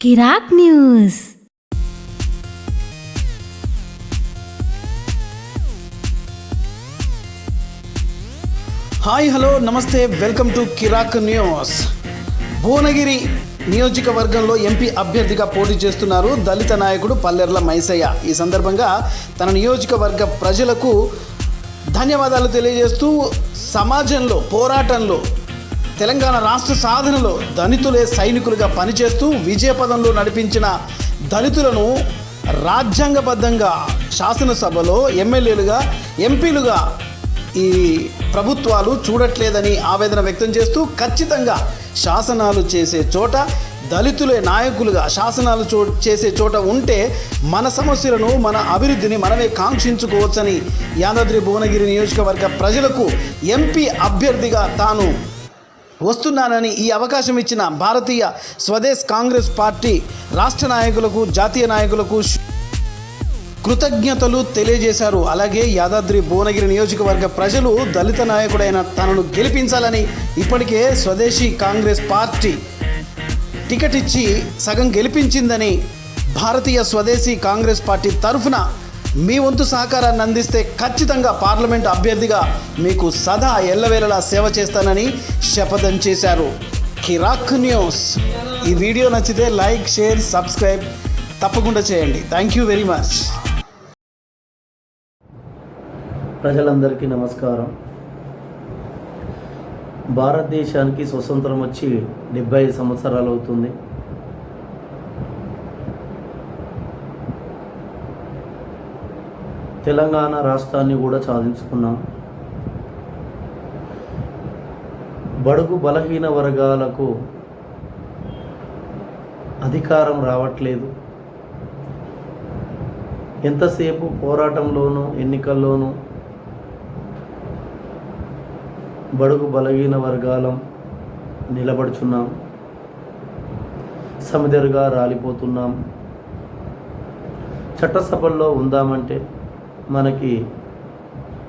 కిరాక్ news. Hi hello నమస్తే welcome to Kirak news. Bhuvanagiri నియోజకవర్గంలో MP అభ్యర్థిగా పోటీ చేస్తున్నారు దళిత నాయకుడు పల్లెర్ల మైసయ్య. ఈ సందర్భంగా తన నియోజకవర్గ ప్రజలకు ధన్యవాదాలు తెలియజేస్తూ సమాజంలో పోరాటంలో తెలంగాణ రాష్ట్ర సాధనలో దళితులే సైనికులుగా పనిచేస్తూ విజయపదంలో నడిపించిన దళితులను రాజ్యాంగబద్ధంగా శాసనసభలో ఎమ్మెల్యేలుగా ఎంపీలుగా ఈ ప్రభుత్వాలు చూడట్లేదని ఆవేదన వ్యక్తం చేస్తూ ఖచ్చితంగా శాసనాలు చేసే చోట దళితులే నాయకులుగా శాసనాలు చో చేసే చోట ఉంటే మన సమస్యలను మన అభివృద్ధిని మనమే కాంక్షించుకోవచ్చని యాదాద్రి భువనగిరి నియోజకవర్గ ప్రజలకు ఎంపీ అభ్యర్థిగా తాను వస్తున్నానని ఈ అవకాశం ఇచ్చిన భారతీయ స్వదేశ్ కాంగ్రెస్ పార్టీ రాష్ట్ర నాయకులకు జాతీయ నాయకులకు కృతజ్ఞతలు తెలియజేశారు. అలాగే యాదాద్రి భువనగిరి నియోజకవర్గ ప్రజలు దళిత నాయకుడైన తనను గెలిపించాలని ఇప్పటికే స్వదేశీ కాంగ్రెస్ పార్టీ టికెట్ ఇచ్చి సగం గెలిపించిందని భారతీయ స్వదేశీ కాంగ్రెస్ పార్టీ తరఫున మీ వంతు సహకారాన్ని అందిస్తే ఖచ్చితంగా పార్లమెంట్ అభ్యర్థిగా మీకు సదా ఎల్లవేళలా సేవ చేస్తానని శపథం చేశారు. కిరాక్ న్యూస్. ఈ వీడియో నచ్చితే లైక్ షేర్ సబ్స్క్రైబ్ తప్పకుండా చేయండి. Thank you very much. ప్రజలందరికీ నమస్కారం. భారతదేశానికి స్వతంత్రం వచ్చి డెబ్బై సంవత్సరాలు అవుతుంది. తెలంగాణ రాష్ట్రాన్ని కూడా సాధించుకున్నాం. బడుగు బలహీన వర్గాలకు అధికారం రావట్లేదు. ఎంతసేపు పోరాటంలోనూ ఎన్నికల్లోనూ బడుగు బలహీన వర్గాలం నిలబడుచున్నాం. సమిదరుగా రాలిపోతున్నాం. చట్టసభల్లో ఉందామంటే మనకి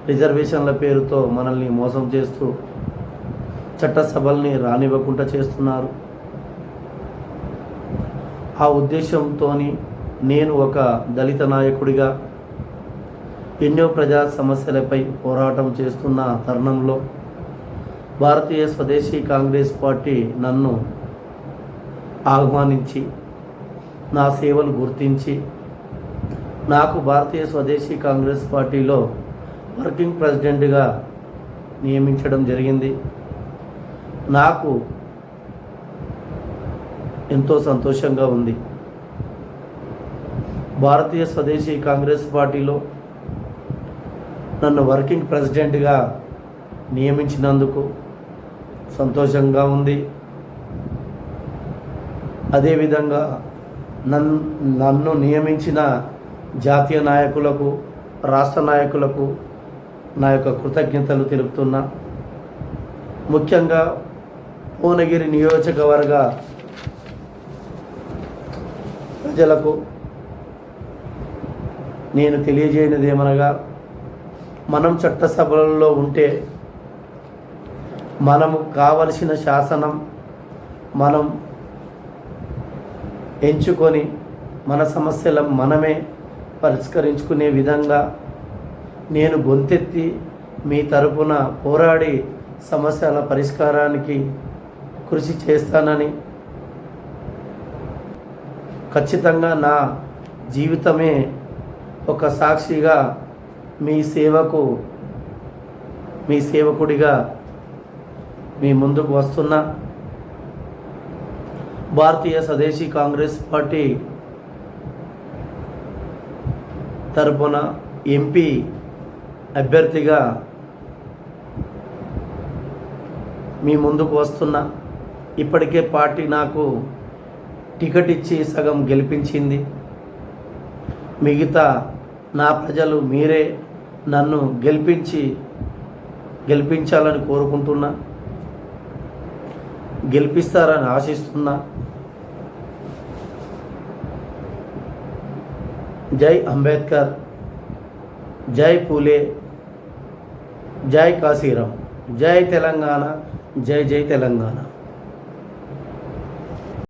రిజర్వేషన్ల పేరుతో మనల్ని మోసం చేస్తూ చట్టసభల్ని రానివ్వకుండా చేస్తున్నారు. ఆ ఉద్దేశంతో నేను ఒక దళిత నాయకుడిగా ఎన్నో ప్రజా సమస్యలపై పోరాటం చేస్తున్న తరుణంలో భారతీయ స్వదేశీ కాంగ్రెస్ పార్టీ నన్ను ఆహ్వానించి నా సేవలు గుర్తించి నాకు భారతీయ స్వదేశీ కాంగ్రెస్ పార్టీలో వర్కింగ్ ప్రెసిడెంట్గా నియమించడం జరిగింది. నాకు ఎంతో సంతోషంగా ఉంది. భారతీయ స్వదేశీ కాంగ్రెస్ పార్టీలో నన్ను వర్కింగ్ ప్రెసిడెంట్గా నియమించినందుకు సంతోషంగా ఉంది. అదేవిధంగా నన్ను నన్ను నియమించిన జాతీయ నాయకులకు రాష్ట్ర నాయకులకు నా యొక్క కృతజ్ఞతలు తెలుపుతున్నా. ముఖ్యంగా భువనగిరి నియోజకవర్గ ప్రజలకు నేను తెలియజేయనిది ఏమనగా మనం చట్టసభలలో ఉంటే మనము కావలసిన శాసనం మనం ఎంచుకొని మన సమస్యల మనమే పరిష్కరించుకునే విధంగా నేను గొంతెత్తి మీ తరపున పోరాడి సమస్యల పరిష్కారానికి కృషి చేస్తానని ఖచ్చితంగా నా జీవితమే ఒక సాక్షిగా మీ సేవకు మీ సేవకుడిగా మీ ముందుకు వస్తున్న. భారతీయ స్వదేశీ కాంగ్రెస్ పార్టీ తరపున ఎంపీ అభ్యర్థిగా మీ ముందుకు వస్తున్నా. ఇప్పటికే పార్టీ నాకు టికెట్ ఇచ్చి సగం గెలిపించింది. మిగతా నా ప్రజలు మీరే నన్ను గెలిపించి గెలిపించాలని కోరుకుంటున్నా. గెలిపిస్తారని ఆశిస్తున్నా. జై అంబేద్కర్ జై పూలే జై కాశీరాం జై తెలంగాణ జై జై తెలంగాణ